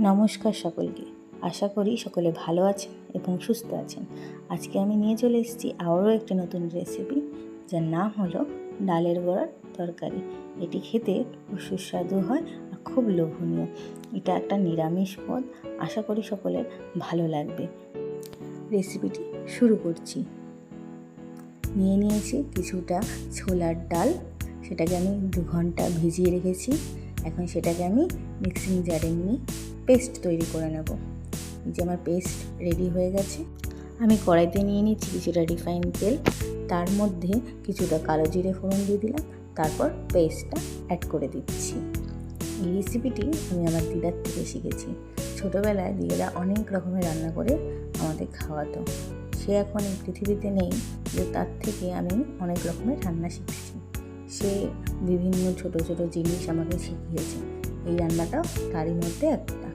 নমস্কার সকলকে। আশা করি সকলে ভালো আছেন এবং সুস্থ আছেন। আজকে আমি নিয়ে চলে এসেছি আবারও একটা নতুন রেসিপি যার নাম হলো ডালের বড়ার তরকারি। এটি খেতে খুব সুস্বাদু হয় আর খুব লোভনীয়। এটা একটা নিরামিষ পদ, আশা করি সকলের ভালো লাগবে। রেসিপিটি শুরু করছি। নিয়ে নিয়েছি কিছুটা ছোলার ডাল। সেটাকে আমি দু ঘণ্টা ভিজিয়ে রেখেছি। এখন সেটাকে আমি মিক্সিং জারে নিয়ে পেস্ট তৈরি করে নেব। যে আমার পেস্ট রেডি হয়ে গেছে। আমি কড়াইতে নিয়ে নিচ্ছি কিছুটা রিফাইন তেল, তার মধ্যে কিছুটা কালো জিরে ফোড়ন দিয়ে দিলাম, তারপর পেস্টটা অ্যাড করে দিচ্ছি। এই রেসিপিটি আমি আমার দিদার থেকে শিখেছি। ছোটোবেলায় দিদিরা অনেক রকমের রান্না করে আমাদের খাওয়াতো। সে এখন এই পৃথিবীতে নেই, যে তার থেকে আমি অনেক রকমের রান্না শিখেছি। সে বিভিন্ন ছোট ছোট জিনিস আমাকে শিখিয়েছে। এই রান্নাটাও তারই মধ্যে একটা।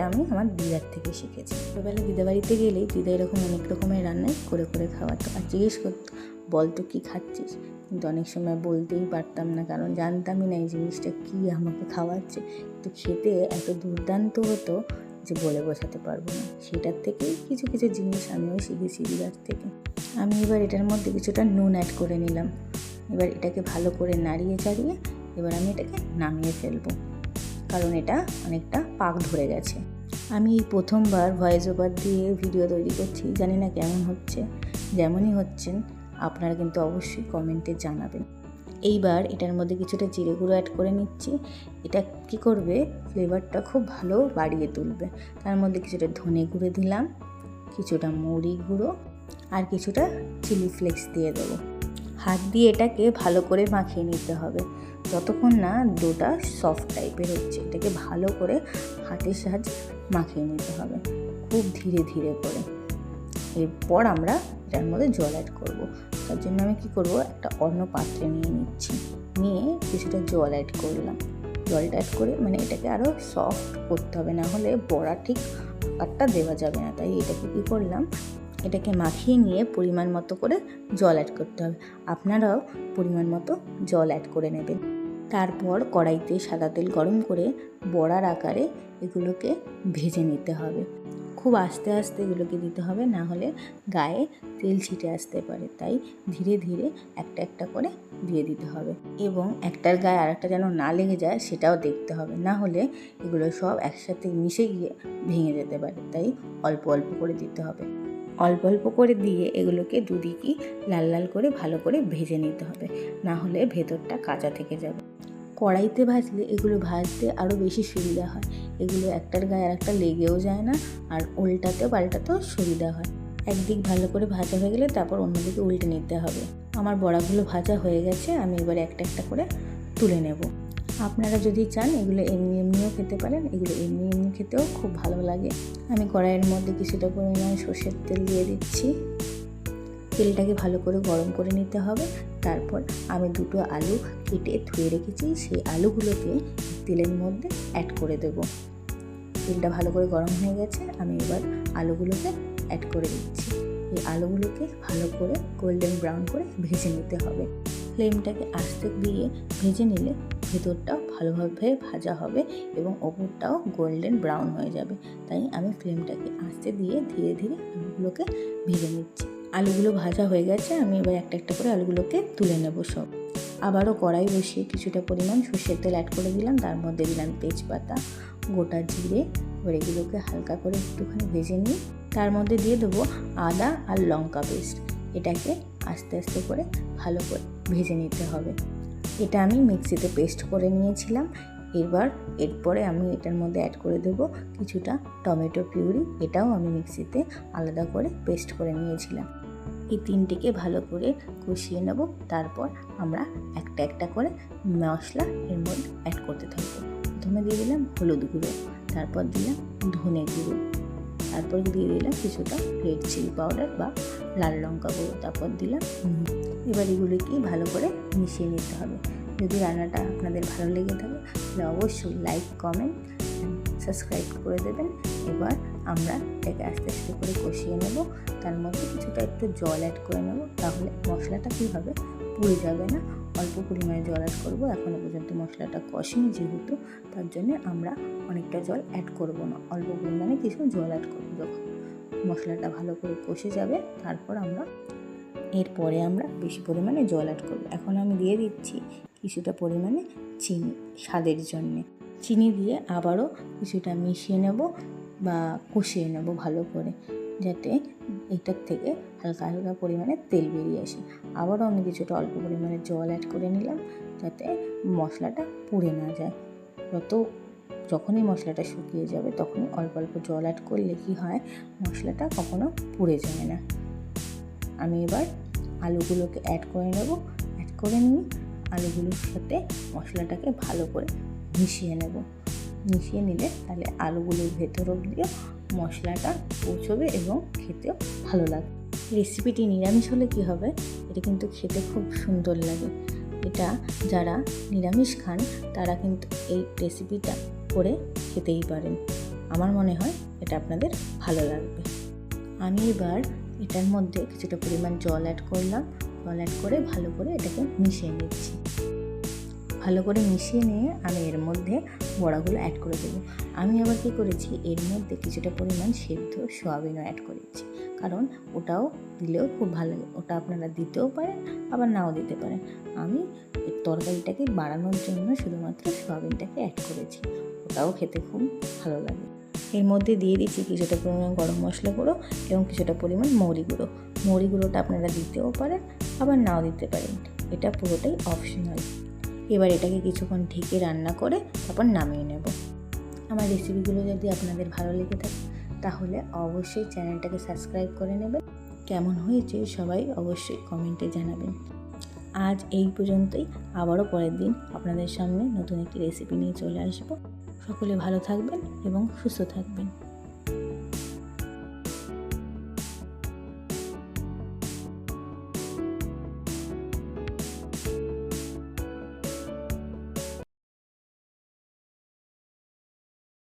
এটা আমি আমার দিদার থেকে শিখেছি। ছোটোবেলা দিদা বাড়িতে গেলেই দিদা এরকম অনেক রকমের রান্নাই করে করে খাওয়াতো। আর জিজ্ঞেস করতো, বল তো কী খাচ্ছিস? কিন্তু অনেক সময় বলতেই পারতাম না, কারণ জানতামই না এই জিনিসটা কী আমাকে খাওয়াচ্ছে। কিন্তু খেতে এত দুর্দান্ত হতো যে বলে বোঝাতে পারব না। সেটার থেকেই কিছু কিছু জিনিস আমিও শিখেছি দিদার থেকে। আমি এবার এটার মধ্যে কিছুটা নুন অ্যাড করে নিলাম। এবার এটাকে ভালো করে নাড়িয়ে চাড়িয়ে এবার আমি এটাকে নামিয়ে ফেলব। কারণ এটা অনেকটা পাক ধরে গেছে। আমি এই প্রথমবার ভয়েস ওভার দিয়ে ভিডিও তৈরি করছি, জানি না কেমন হচ্ছে। যেমনই হচ্ছেন, আপনারা কিন্তু অবশ্যই কমেন্টে জানাবেন। এইবার এটার মধ্যে কিছুটা জিরে গুঁড়ো অ্যাড করে নিচ্ছি। এটা কি করবে? ফ্লেভারটা খুব ভালো বাড়িয়ে তুলবে। তার মধ্যে কিছুটা ধনে গুঁড়ো দিলাম, কিছুটা মৌরি গুঁড়ো, আর কিছুটা চিলি ফ্লেক্স দিয়ে দেবো। হাত দিয়ে এটাকে ভালো করে মাখিয়ে নিতে হবে। যতক্ষণ না ডোটা সফট টাইপের হচ্ছে, এটাকে ভালো করে হাতের সাহায্যে মাখিয়ে নিতে হবে, খুব ধীরে ধীরে করে। এরপর আমরা এটার মধ্যে জল অ্যাড করব। তার জন্য আমি কি করব, একটা অন্য পাত্রে নিয়ে নিচ্ছি। নিয়ে কিছুটা জল অ্যাড করলাম। জলটা অ্যাড করে মানে এটাকে আরও সফট করতে হবে, না হলে বড়া ঠিক আকারটা দেওয়া যাবে না। তাই এটাকে কী করলাম এটাকে মাখিয়ে নিয়ে পরিমাণ মতো করে জল অ্যাড করতে হবে। আপনারাও পরিমাণ মতো জল অ্যাড করে নেবেন। তারপর কড়াইতে সাদা তেল গরম করে বড়ার আকারে এগুলোকে ভেজে নিতে হবে। খুব আস্তে আস্তে এগুলোকে দিতে হবে, না হলে গায়ে তেল ছিটে আসতে পারে। তাই ধীরে ধীরে একটা একটা করে দিয়ে দিতে হবে। এবং একটার গায়ে আরেকটা যেন না লেগে যায় সেটাও দেখতে হবে। না হলে এগুলো সব একসাথে মিশে গিয়ে ভেঙে যেতে পারে। তাই অল্প অল্প করে দিতে হবে। অল্প অল্প করে দিয়ে এগুলোকে দুদিকই লাল লাল করে ভালো করে ভেজে নিতে হবে। না হলে ভেতরটা কাঁচা থেকে যাবে। কড়াইতে ভাজলে এগুলো ভাজতে আরও বেশি সুবিধা হয়। এগুলো একটার গায়ে আর একটা লেগেও যায় না আর উল্টাতেও পাল্টাতেও সুবিধা হয়। একদিক ভালো করে ভাজা হয়ে গেলে তারপর অন্যদিকে উল্টে নিতে হবে। আমার বড়াগুলো ভাজা হয়ে গেছে, আমি এবার একটা একটা করে তুলে নেব। আপনারা যদি চান, এগুলো এমনি এমনিও খেতে পারেন, এগুলো এমনি এমনি খেতেও খুব ভালো লাগে। আমি কড়াইয়ের মধ্যে কিছুটা পরিমাণে সর্ষের তেল দিয়ে দিচ্ছি। তেলটাকে ভালো করে গরম করে নিতে হবে। তারপর আমি দুটো আলু কেটে ধুয়ে রেখেছি। সেই আলুগুলোকে তেলের মধ্যে অ্যাড করে দেব। তেলটা ভালো করে গরম হয়ে গেছে। আমি এবার আলুগুলোকে অ্যাড করে দিচ্ছি। এই আলুগুলোকে ভালো করে গোল্ডেন ব্রাউন করে ভেজে নিতে হবে। ফ্লেমটাকে আস্তে দিয়ে ভেজে নিলে ভেতরটাও ভালোভাবে ভাজা হবে এবং ওপরটাও গোল্ডেন ব্রাউন হয়ে যাবে। তাই আমি ফ্লেমটাকে আস্তে দিয়ে ধীরে ধীরে আলুগুলোকে ভেজে নিচ্ছি। আলুগুলো ভাজা হয়ে গেছে, আমি এবার একটা একটা করে আলুগুলোকে তুলে নেব সব। আবারও কড়াই বসিয়ে কিছুটা পরিমাণ সর্ষের তেল অ্যাড করে দিলাম। তার মধ্যে দিলাম তেজপাতা, গোটা জিরে এগুলোকে হালকা করে একটুখানি ভেজে নিই তার মধ্যে দিয়ে দেবো আদা আর লঙ্কা পেস্ট এটাকে আস্তে আস্তে করে ভালো করে ভেজে নিতে হবে। এটা আমি মিক্সিতে পেস্ট করে নিয়েছিলাম। এবার এরপরে আমি এটার মধ্যে অ্যাড করে দেবো কিছুটা টমেটো পিউরি। এটাও আমি মিক্সিতে আলাদা করে পেস্ট করে নিয়েছিলাম। এই তিনটিকে ভালো করে কষিয়ে নেব। তারপর আমরা একটা একটা করে মশলা এর মধ্যে অ্যাড করতে থাকব। প্রথমে দিয়ে দিলাম হলুদ গুঁড়ো। তারপর দিলাম ধনে গুঁড়ো। তারপর দিয়ে দিলাম কিছুটা রেড চিলি পাউডার বা লাল লঙ্কা গুঁড়ো, তারপর দিলাম। এবার এগুলিকে ভালো করে মিশিয়ে নিতে হবে। যদি রান্নাটা আপনাদের ভালো লেগে থাকে, তাহলে অবশ্যই লাইক কমেন্ট সাবস্ক্রাইব করে দেবেন। এবার আমরা এটাকে আস্তে আস্তে করে কষিয়ে নেব। তার মধ্যে কিছুটা একটু জল অ্যাড করে নেব, তাহলে মশলাটা কী হবে পুড়ে যাবে না অল্প পরিমাণে জল অ্যাড করব। এখনও পর্যন্ত মশলাটা কষেনি যেহেতু, তার জন্য আমরা অনেকটা জল অ্যাড করব না। অল্প পরিমাণে কিছু জল অ্যাড করব যখন মশলাটা ভালো করে কষে যাবে, তারপর আমরা এরপরে আমরা বেশি পরিমাণে জল অ্যাড করব। এখন আমি দিয়ে দিচ্ছি কিছুটা পরিমাণে চিনি স্বাদের জন্যে। চিনি দিয়ে আবারও কিছুটা মিশিয়ে নেব বা কষিয়ে নেব ভালো করে, যাতে এটার থেকে হালকা হালকা পরিমাণে তেল বেরিয়ে আসে। আবারও আমি কিছুটা অল্প পরিমাণে জল অ্যাড করে নিলাম যাতে মশলাটা পুড়ে না যায়। যত, যখনই মশলাটা শুকিয়ে যাবে তখনই অল্প অল্প জল অ্যাড করলে কি হয়, মশলাটা কখনো পুড়ে যায় না। আমি এবার আলুগুলোকে অ্যাড করে নেব। অ্যাড করে নিয়ে আলুগুলোর সাথে মশলাটাকে ভালো করে মিশিয়ে নেব। মিশিয়ে নিলে তাহলে আলুগুলোর ভেতর অব্দিও মশলাটা পৌঁছবে এবং খেতেও ভালো লাগবে। রেসিপিটি নিরামিষ হলে কী হবে? এটা কিন্তু খেতে খুব সুন্দর লাগে। এটা যারা নিরামিষ খান, তারা কিন্তু এই রেসিপিটা করে খেতেই পারেন। আমার মনে হয় এটা আপনাদের ভালো লাগবে। আমি এবার এটার মধ্যে কিছুটা পরিমাণ জল অ্যাড করলাম। জল অ্যাড করে ভালো করে এটাকে মিশিয়ে নিচ্ছি। ভালো করে মিশিয়ে নিয়ে আমি এর মধ্যে বড়াগুলো অ্যাড করে দেবো। আমি আবার কী করেছি? এর মধ্যে কিছুটা পরিমাণ সেদ্ধ সোয়াবিনও অ্যাড করেছি। কারণ ওটাও দিলেও খুব ভালো লাগে। ওটা আপনারা দিতেও পারেন, আবার নাও দিতে পারেন। আমি তরকারিটাকে বাড়ানোর জন্য শুধুমাত্র সোয়াবিনটাকে অ্যাড করেছি। ওটাও খেতে খুব ভালো লাগে। এর মধ্যে দিয়ে দিচ্ছি কিছুটা পরিমাণ গরম মশলা গুঁড়ো এবং কিছুটা পরিমাণ মৌরি গুঁড়ো। মৌরি গুঁড়োটা আপনারা দিতেও পারেন, আবার নাও দিতে পারেন। এটা পুরোটাই অপশনাল এবার এটাকে কিছুক্ষণ ঢেকে রান্না করে তারপর নামিয়ে নেব। আমার রেসিপিগুলো যদি আপনাদের ভালো লেগে থাকে, তাহলে অবশ্যই চ্যানেলটাকে সাবস্ক্রাইব করে নেবেন। কেমন হয়েছে সবাই অবশ্যই কমেন্টে জানাবেন। আজ এই পর্যন্তই, আবারও পরের দিন আপনাদের সামনে নতুন একটি রেসিপি নিয়ে চলে আসব। সকলে ভালো থাকবেন এবং সুস্থ থাকবেন।